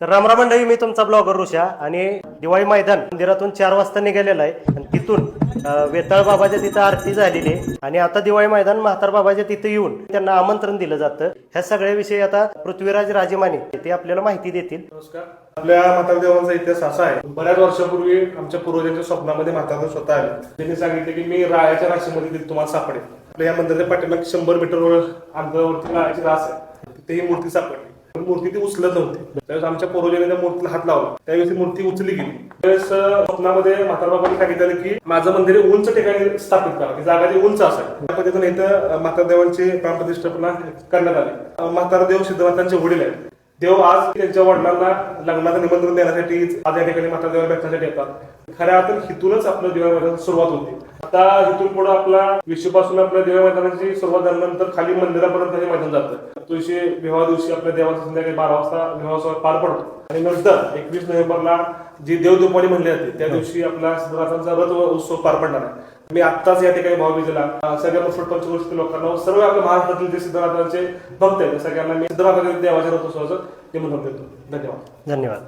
तर रामराम मंडळी मी तुमचा ब्लॉगर ऋषा आणि दिवाळी मैदान मंदिरातून चार वाजता निघालेला आहे. आणि तिथून वेताळ बाबाच्या तिथं आरती झालेली आहे. आणि आता दिवाळी मैदान म्हातार बाबाच्या तिथं येऊन त्यांना आमंत्रण दिलं जातं. ह्या सगळ्याविषयी आता पृथ्वीराज राजेमाने ते आपल्याला माहिती देतील. नमस्कार. आपल्या म्हातार देवांचा इतिहास असा आहे बऱ्याच वर्षापूर्वी आमच्या पूर्वजांच्या स्वप्नामध्ये म्हातारा स्वतः आले. त्यांनी सांगितले की मी रायाच्या राशीमध्ये तुम्हाला सापडेल. आपल्या या मंदिराच्या पाठीमागे शंभर मीटरवर अंतरावरती रायाची रास आहे. तिथे ही मूर्ती सापडली. मूर्ती ती उचलत नव्हती. त्यावेळेस आमच्या पूर्वजांनी त्या मूर्तीला हात लावला. त्यावेळेस ती मूर्ती उचलली गेली. त्यावेळेस स्वप्नामध्ये म्हातारबाबांनी सांगितलं की माझं मंदिर उंच ठिकाणी स्थापित करा. ती जागा ती उंच असेल. त्या पद्धतीने इथं म्हातारदेवांची प्राणप्रतिष्ठापना करण्यात आली. म्हातारदेव सिद्धवंतांचे देव वडील आहेत. देव आज त्यांच्या वडिलांना लग्नाचं निमंत्रण देण्यासाठी आज या ठिकाणी माता देवा भेटण्यासाठी येतात. खऱ्या अर्थानं हिथूनच आपलं देवा मैदानाची सुरुवात होते. आता इथून पुढे आपला विषूपासून आपल्या देवा मैदानाची सुरुवात झाल्यानंतर खाली मंदिरापर्यंत हे मैदान जातं. तुळशी विवाह दिवशी आपल्या देवाचा संध्याकाळी बारा वाजता विवाह सोहळा पार पडतो. आणि नंतर एकवीस नोव्हेंबरला जी देवदुपारी म्हणली जाते त्या दिवशी आपला सिद्धनाथांचा रथ उत्सव पार पडणार आहे. मी आत्ताच या ठिकाणी भावबीजेला सगळ्या मुसफट पंचगोष्टी लोकांना सर्व आपल्या महाराष्ट्रातील जे सिद्धनाथांचे भक्त आहेत सगळ्यांना मी सिद्धनाथांच्या देवाच्या होतो रथोत्सवाचं निमंत्रण देतो. धन्यवाद. धन्यवाद.